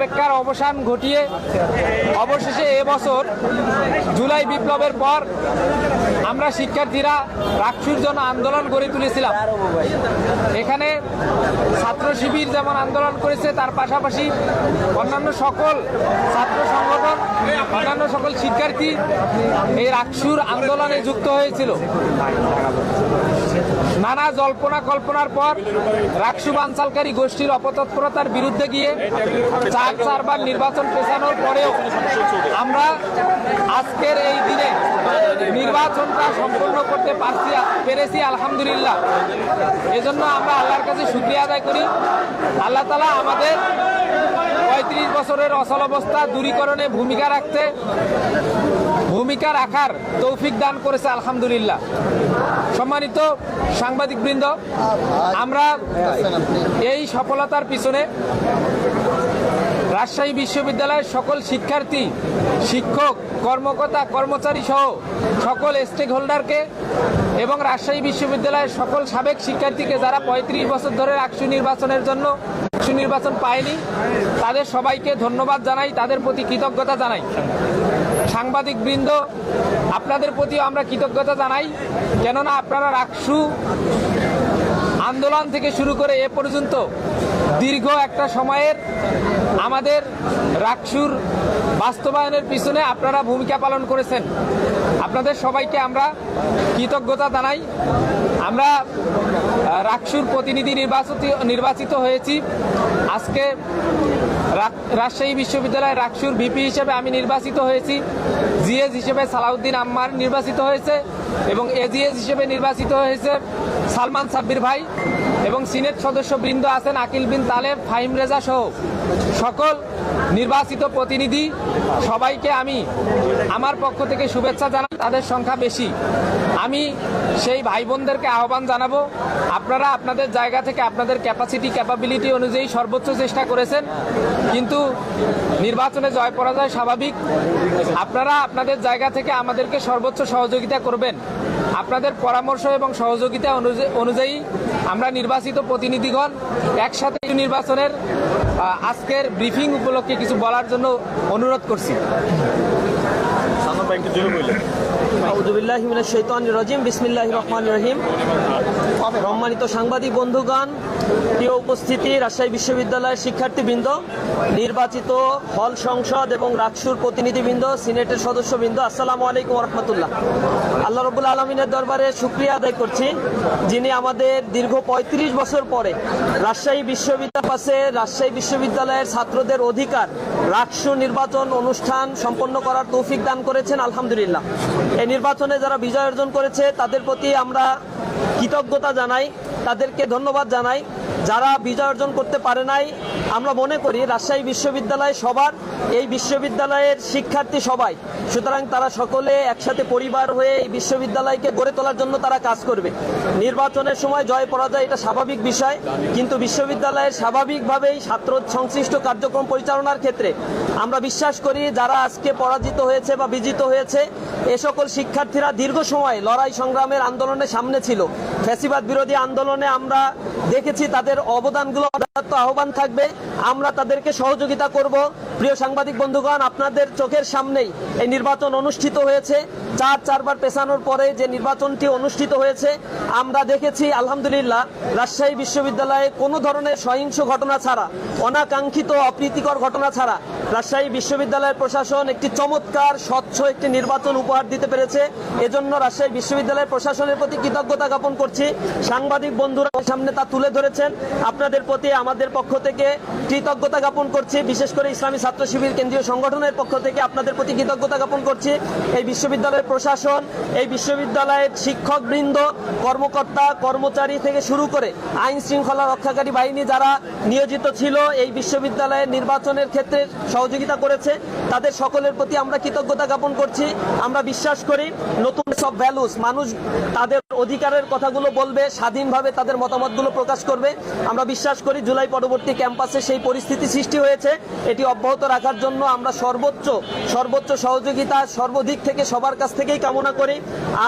অপেক্ষার অবসান ঘটিয়ে অবশেষে এবছর জুলাই বিপ্লবের পর আমরা শিক্ষার্থীরা রাক্ষুর জন্য আন্দোলন গড়ে তুলেছিলাম। এখানে ছাত্র শিবির যেমন আন্দোলন করেছে, তার পাশাপাশি অন্যান্য সকল ছাত্র সংগঠন, অন্যান্য সকল শিক্ষার্থী এই রাক্ষুর আন্দোলনে যুক্ত হয়েছিল। নানা জল্পনা কল্পনার পর রাকসু বানচালকারী গোষ্ঠীর অপতৎপরতার বিরুদ্ধে গিয়ে চার চারবার নির্বাচন পেছানোর পরেও আমরা আজকের এই দিনে নির্বাচনটা সম্পন্ন করতে পারছি পেরেছি, আলহামদুলিল্লাহ। এজন্য আমরা আল্লাহর কাছে শুক্রিয়া আদায় করি। আল্লাহ তালা আমাদের পঁয়ত্রিশ বছরের অচল অবস্থা দূরীকরণে ভূমিকা রাখতে ভূমিকা রাখার তৌফিক দান করেছে, আলহামদুলিল্লাহ। সম্মানিত সাংবাদিকবৃন্দ, আমরা এই সফলতার পিছনে রাজশাহী বিশ্ববিদ্যালয়ের সকল শিক্ষার্থী, শিক্ষক, কর্মকর্তা, কর্মচারী সহ সকল স্টেক হোল্ডারকে এবং রাজশাহী বিশ্ববিদ্যালয়ের সকল সাবেক শিক্ষার্থীকে যারা পঁয়ত্রিশ বছর ধরে রাকসু নির্বাচনের জন্য রাকসু নির্বাচন পায়নি, তাদের সবাইকে ধন্যবাদ জানাই, তাদের প্রতি কৃতজ্ঞতা জানাই। সাংবাদিক বৃন্দ আপনাদের প্রতিও আমরা কৃতজ্ঞতা জানাই। কেননা আপনারা রাকসু আন্দোলন থেকে শুরু করে এ পর্যন্ত দীর্ঘ একটা সময়ের আমাদের রাকসুর বাস্তবায়নের পিছনে আপনারা ভূমিকা পালন করেছেন। আপনাদের সবাইকে আমরা কৃতজ্ঞতা জানাই। আমরা রাকসুর প্রতিনিধি নির্বাচিত নির্বাচিত হয়েছি। আজকে রাজশাহী বিশ্ববিদ্যালয়ের রাকসুর ভিপি হিসেবে আমি নির্বাচিত হয়েছি। জিএস হিসেবে সালাউদ্দিন আম্মার নির্বাচিত হয়েছে এবং এজিএস হিসেবে নির্বাচিত হয়েছে সালমান সাব্বির ভাই এবং সিনেট সদস্য বৃন্দ আছেন আকিল বিন তালেব, ফাহিম রেজা সহ সকল নির্বাচিত প্রতিনিধি। সবাইকে আমি আমার পক্ষ থেকে শুভেচ্ছা জানাই। তাদের সংখ্যা বেশি। আমি সেই ভাই বোনদেরকে আহ্বান জানাব, আপনারা আপনাদের জায়গা থেকে আপনাদের ক্যাপাসিটি ক্যাপাবিলিটি অনুযায়ী সর্বোচ্চ চেষ্টা করেছেন, কিন্তু নির্বাচনে জয় পরাজয় স্বাভাবিক। আপনারা আপনাদের জায়গা থেকে আমাদেরকে সর্বোচ্চ সহযোগিতা করবেন। আপনাদের পরামর্শ এবং সহযোগিতা অনুযায়ী- আমরা নির্বাচিত প্রতিনিধিগণ একসাথে নির্বাচনের আজকের ব্রিফিং উপলক্ষে কিছু বলার জন্য অনুরোধ করছি। সামনে শৈতান রাজিম বিসমিল্লাহ রহমান রহিম। সম্মানিত সাংবাদিক বন্ধুগণ, প্রিয় উপস্থিতি, রাজশাহী বিশ্ববিদ্যালয়ের শিক্ষার্থীবৃন্দ, নির্বাচিত হল সংসদ এবং রাকসুর প্রতিনিধিবৃন্দ, সিনেটের সদস্যবৃন্দ, আসসালামু আলাইকুম রহমতুল্লাহ আল্লাহ রবুল আলমিনের দরবারে শুক্রিয়া আদায় করছি, যিনি আমাদের দীর্ঘ ৩৫ বছর পরে রাজশাহী বিশ্ববিদ্যালয় পাশে রাজশাহী বিশ্ববিদ্যালয়ের ছাত্রদের অধিকার রাকসু নির্বাচন অনুষ্ঠান সম্পন্ন করার তৌফিক দান করেছেন, আলহামদুলিল্লাহ। এই নির্বাচনে যারা বিজয় অর্জন করেছে, তাদের প্রতি আমরা কৃতজ্ঞতা জানাই তাদেরকে ধন্যবাদ জানাই। যারা বিজয় অর্জন করতে পারে নাই, আমরা মনে করি রাজশাহী বিশ্ববিদ্যালয় সবার, এই বিশ্ববিদ্যালয়ের শিক্ষার্থী সবাই। সুতরাং তারা সকলে একসাথে পরিবার হয়ে এই বিশ্ববিদ্যালয়কে গড়ে তোলার জন্য তারা কাজ করবে। নির্বাচনের সময় জয় পরাজয় এটা স্বাভাবিক বিষয়, কিন্তু বিশ্ববিদ্যালয়ের স্বাভাবিকভাবেই ছাত্র সংশ্লিষ্ট কার্যক্রম পরিচালনার ক্ষেত্রে আমরা বিশ্বাস করি যারা আজকে পরাজিত হয়েছে বা বিজিত হয়েছে, এ সকল শিক্ষার্থীরা দীর্ঘ সময় লড়াই সংগ্রামের আন্দোলনের সামনে ছিল। ফ্যাসিবাদ বিরোধী আন্দোলনে আমরা দেখেছি তাদের অবদানগুলো অব্যাহত আহ্বান থাকবে। আমরা তাদেরকে সহযোগিতা করব। প্রিয় সাংবাদিক বন্ধুগণ, আপনাদের চোখের সামনেই এই নির্বাচন অনুষ্ঠিত হয়েছে। চার চারবার পেছানোর পরে যে নির্বাচনটি অনুষ্ঠিত হয়েছে, আমরা দেখেছি, আলহামদুলিল্লাহ, রাজশাহী বিশ্ববিদ্যালয়ে কোনো ধরনের সহিংস ঘটনা ছাড়া, অনাকাঙ্ক্ষিত অপ্রীতিকর ঘটনা ছাড়া, রাজশাহী বিশ্ববিদ্যালয়ের প্রশাসন একটি চমৎকার, স্বচ্ছ একটি নির্বাচন উপহার দিতে পেরেছে। এজন্য রাজশাহী বিশ্ববিদ্যালয়ের প্রশাসনের প্রতি কৃতজ্ঞতা জ্ঞাপন করছি। সাংবাদিক বন্ধুরা সামনে তা তুলে ধরেছেন। আপনাদের প্রতি আমাদের পক্ষ থেকে কৃতজ্ঞতা জ্ঞাপন করছি। বিশেষ করে ইসলামী ছাত্র শিবির কেন্দ্রীয় সংগঠনের পক্ষ থেকে আপনাদের প্রতি কৃতজ্ঞতা জ্ঞাপন করছি। এই বিশ্ববিদ্যালয়ের প্রশাসন, এই বিশ্ববিদ্যালয়ের শিক্ষক বৃন্দ কর্মকর্তা, কর্মচারী থেকে শুরু করে আইন শৃঙ্খলা রক্ষাকারী বাহিনী যারা নিয়োজিত ছিল এই বিশ্ববিদ্যালয়ের নির্বাচনের ক্ষেত্রে সহযোগিতা করেছে, তাদের সকলের প্রতি আমরা কৃতজ্ঞতা জ্ঞাপন করছি। আমরা বিশ্বাস করি নতুন সব ভ্যালুস মানুষ তাদের অধিকারের কথাগুলো বলবে, স্বাধীনভাবে তাদের মতামতগুলো প্রকাশ করবে। আমরা বিশ্বাস করি জুলাই পরবর্তী ক্যাম্পাসে সেই পরিস্থিতি সৃষ্টি হয়েছে। এটি অব্যাহত রাখার জন্য আমরা সর্বোচ্চ সর্বোচ্চ সহযোগিতা সর্বদিক থেকে সবার কাছ থেকেই কামনা করি।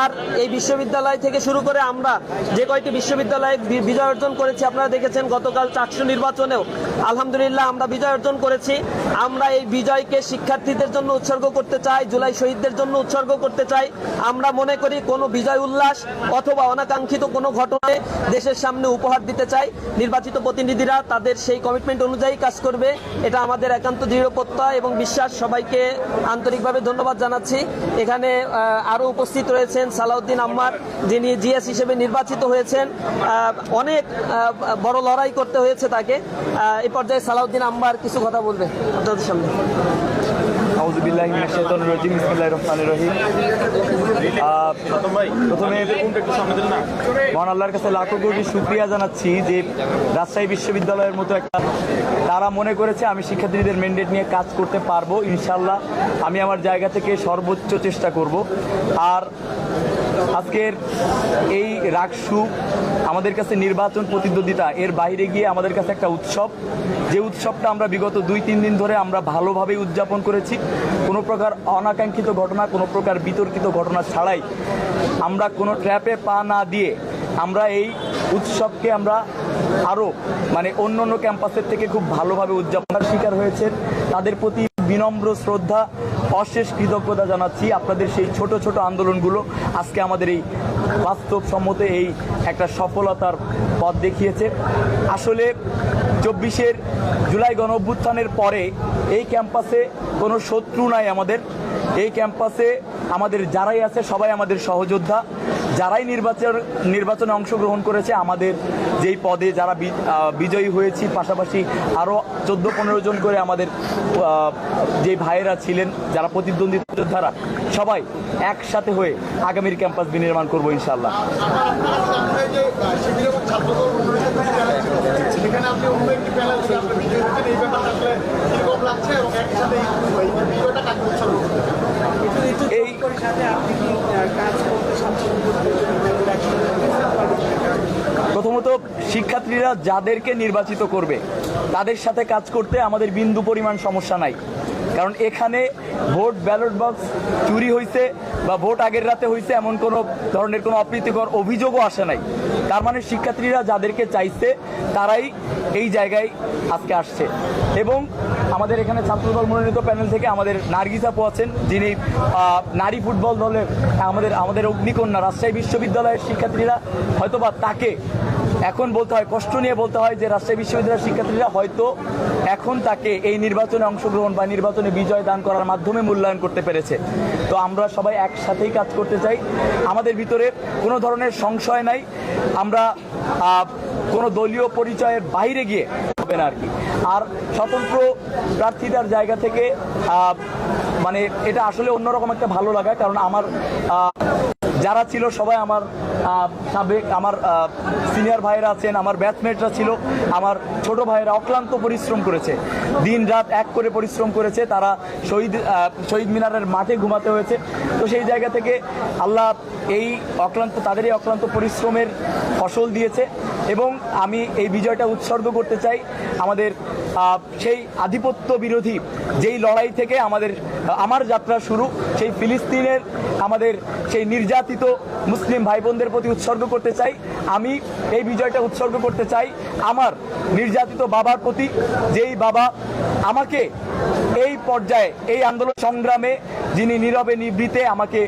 আর এই বিশ্ববিদ্যালয় থেকে শুরু করে আমরা যে কয়টি বিশ্ববিদ্যালয়ে বিজয় অর্জন করেছি, আপনারা দেখেছেন গতকাল চাকসু নির্বাচনেও আলহামদুলিল্লাহ আমরা বিজয় অর্জন করেছি। আমরা এই বিজয়কে শিক্ষার্থীদের জন্য উৎসর্গ করতে চাই, জুলাই শহীদদের জন্য উৎসর্গ করতে চাই। আমরা মনে করি কোনো বিজয় উল্লাস অথবা অনাকাঙ্ক্ষিত কোনো ঘটনায় দেশের সামনে উপহার দিতে চাই। নির্বাচিত প্রতিনিধিরা তাদের সেই কমিটমেন্ট অনুযায়ী কাজ করবে। এটা আমাদের একান্ত দৃঢ় প্রত্যয় এবং বিশ্বাস। সবাইকে আন্তরিকভাবে ধন্যবাদ জানাচ্ছি। এখানে আহ, আরও উপস্থিত রয়েছেন সালাউদ্দিন আম্মার যিনি জিএস হিসেবে নির্বাচিত হয়েছেন। অনেক বড় লড়াই করতে হয়েছে তাকে। এই পর্যায়ে সালাউদ্দিন আম্মার কিছু কথা বলবে আপনাদের সামনে। মহান আল্লাহর কাছে লাখো কোটি শুক্রিয়া জানাচ্ছি যে রাজশাহী বিশ্ববিদ্যালয়ের মতো একটা তারা মনে করেছে আমি শিক্ষার্থীদের ম্যান্ডেট নিয়ে কাজ করতে পারব, ইনশাল্লাহ আমি আমার জায়গা থেকে সর্বোচ্চ চেষ্টা করব। আর আজকের এই রাকসু আমাদের কাছে নির্বাচন প্রতিদ্বন্দ্বিতা, এর বাইরে গিয়ে আমাদের কাছে একটা উৎসব। যে উৎসবটা আমরা বিগত দুই, তিন দিন ধরে আমরা ভালোভাবেই উদযাপন করেছি। কোনো প্রকার অনাকাঙ্ক্ষিত ঘটনা, কোনো প্রকার বিতর্কিত ঘটনা ছাড়াই আমরা কোনো ট্র্যাপে পা না দিয়ে আমরা এই উৎসবকে আমরা আরও মানে অন্য অন্য ক্যাম্পাসের থেকে খুব ভালোভাবে উদযাপনের শিকার হয়েছেন। তাদের প্রতি বিনম্র শ্রদ্ধা, অশেষ কৃতজ্ঞতা জানাচ্ছি আপনাদের সেই ছোট ছোট আন্দোলনগুলো। আজকে আমাদের এই বাস্তবসম্মত এই একটা সফলতার পথ দেখিয়েছে। আসলে চব্বিশের জুলাই গণ পরে এই ক্যাম্পাসে কোনো শত্রু নাই আমাদের। এই ক্যাম্পাসে আমাদের যারাই আছে, সবাই আমাদের সহযোদ্ধা। যারাই নির্বাচন, নির্বাচনে অংশগ্রহণ করেছে, আমাদের যেই পদে যারা বিজয়ী হয়েছি, পাশাপাশি আরও চোদ্দ পনেরো জন করে আমাদের যে ভাইয়েরা ছিলেন, যারা প্রতিদ্বন্দ্বী যোদ্ধারা, সবাই একসাথে হয়ে আগামীর ক্যাম্পাস বিনির্মাণ করব ইনশাল্লাহ থেকে আপনি ভিডিও দিচ্ছেন এই ব্যাপারটা আসলে কীরকম লাগছে এবং একই সাথে এই ভিডিওটা কাজ করছে এই প্রথমত শিক্ষার্থীরা যাদেরকে নির্বাচিত করবে, তাদের সাথে কাজ করতে আমাদের বিন্দু পরিমাণ সমস্যা নাই। কারণ এখানে ভোট ব্যালট বক্স চুরি হয়েছে বা ভোট আগের রাতে হয়েছে এমন কোনো ধরনের কোনো অপ্রীতিকর অভিযোগও আসে নাই। তার মানে শিক্ষার্থীরা যাদেরকে চাইছে, তারাই এই জায়গায় আজকে আসছে। এবং আমাদের এখানে ছাত্রদল মনোনীত প্যানেল থেকে আমাদের নার্গিস আপু আছেন, যিনি নারী ফুটবল দলের আমাদের আমাদের অগ্নিকন্যা রাজশাহী বিশ্ববিদ্যালয়ের শিক্ষার্থীরা হয়তোবা তাকে এখন বলতে হয়, কষ্ট নিয়ে বলতে হয় যে রাজশাহী বিশ্ববিদ্যালয়ের শিক্ষার্থীরা হয়তো এখন তাকে এই নির্বাচনে অংশগ্রহণ বা নির্বাচনে বিজয় দান করার মাধ্যমে মূল্যায়ন করতে পেরেছে। তো আমরা সবাই একসাথেই কাজ করতে চাই। আমাদের ভিতরে কোনো ধরনের সংশয় নাই। আমরা কোনো দলীয় পরিচয়ের বাইরে গিয়ে হবে না আর কি। আর স্বতন্ত্র প্রার্থীদের জায়গা থেকে মানে এটা আসলে অন্যরকম একটা ভালো লাগা কারণ আমার যারা ছিল সবাই আমার সাবেক, আমার সিনিয়র ভাইয়েরা আছেন, আমার ব্যাচমেটরা ছিল, আমার ছোট ভাইয়েরা অক্লান্ত পরিশ্রম করেছে। দিন রাত এক করে পরিশ্রম করেছে, তারা শহীদ শহীদ মিনারের মাঠে ঘুমাতে হয়েছে। তো সেই জায়গা থেকে আল্লাহ এই অক্লান্ত তাদের এই অক্লান্ত পরিশ্রমের ফসল দিয়েছে এবং আমি এই বিজয়টা উৎসর্গ করতে চাই। আমাদের সেই আধিপত্য বিরোধী যেই লড়াই থেকে আমাদের আমার যাত্রা শুরু, সেই ফিলিস্তিনের আমাদের সেই নির্যাতিত মুসলিম ভাই বোনদের প্রতি উৎসর্গ করতে চাই। আমি এই বিজয়টা উৎসর্গ করতে চাই আমার নির্যাতিত বাবার প্রতি, যেই বাবা আমাকে এই পর্যায়ে, এই আন্দোলন সংগ্রামে যিনি নীরবে নিবৃতে আমাকে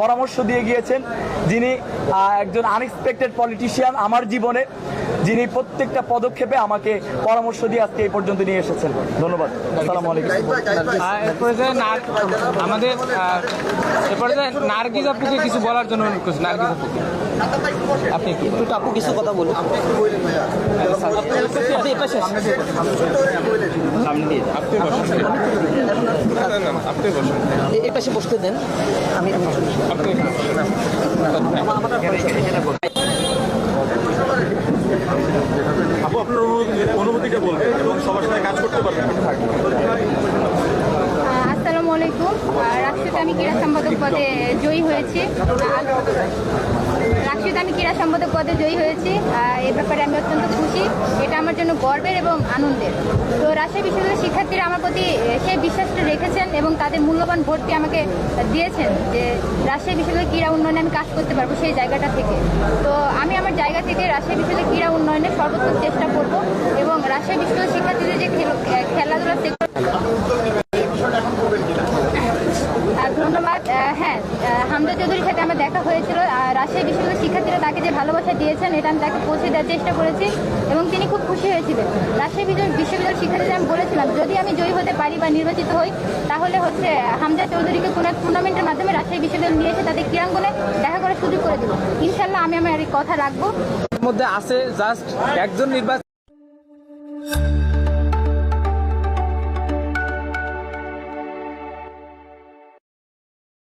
পরামর্শ দিয়ে গিয়েছেন যিনি একজন আনএক্সপেক্টেড পলিটিশিয়ান আমার জীবনে যিনি প্রত্যেকটা পদক্ষেপে আমাকে পরামর্শ দিয়ে আজকে এই পর্যন্ত নিয়ে এসেছেন। ধন্যবাদ। আসসালামু আলাইকুম। এরপরে আমাদের নার্গিজ আপুকে কিছু বলার জন্য অনুরোধ করছি নার্গিজ আপুকে। আপনি একটু একটু আপু কিছু কথা বলুন। এই পাশে বসতে দেন। আমি আপু, আপনার অনুভূতি- অনুভূতিটা বলবেন এবং সবার সাথে কাজ করতে পারবেন। আলাইকুম। আহ, আমি ক্রীড়া সম্পাদক পদে জয়ী হয়েছি। রাকসুতে আমি ক্রীড়া সম্পাদক পদে জয়ী হয়েছি। এ ব্যাপারে আমি অত্যন্ত খুশি। এটা আমার জন্য গর্বের এবং আনন্দের। তো রাজশাহী বিশ্ববিদ্যালয়ের শিক্ষার্থীরা আমার প্রতি সেই বিশ্বাসটা রেখেছেন এবং তাদের মূল্যবান ভোটটি আমাকে দিয়েছেন যে রাজশাহী বিশ্ববিদ্যালয়ের ক্রীড়া উন্নয়নে আমি কাজ করতে পারব সেই জায়গাটা থেকে। তো আমি আমার জায়গা থেকে রাজশাহী বিশ্ববিদ্যালয়ের ক্রীড়া উন্নয়নে সর্বোচ্চ চেষ্টা করব এবং রাজশাহী বিশ্ববিদ্যালয়ের শিক্ষার্থীদের যে খেলো- খেলাধুলা সেক্টর আর ধন্যবাদ আহ, হ্যাঁ আহ, হামজা চৌধুরীর সাথে আমার দেখা হয়েছিল, আর রাজশাহী বিশ্ববিদ্যালয়ের শিক্ষার্থীরা তাকে যে ভালোবাসা দিয়েছেন, এটা আমি তাকে পৌঁছে দেওয়ার চেষ্টা করেছি এবং তিনি খুব খুশি হয়েছিলেন। রাজশাহী বিশ্ববিদ্যালয়- বিশ্ববিদ্যালয়ের শিক্ষার্থীদের আমি বলেছিলাম, যদি আমি জয়ী হতে পারি বা নির্বাচিত হই, তাহলে হচ্ছে হামজা চৌধুরীকে কোনো এক টুর্নামেন্টের মাধ্যমে রাজশাহী বিশ্ববিদ্যালয় নিয়ে এসে তাদের ক্রীড়াঙ্গনে দেখা করার সুযোগ করে দেবো। ইনশাল্লাহ আমি আমার কথা রাখব। মধ্যে আছে জাস্ট একজন নির্বাচন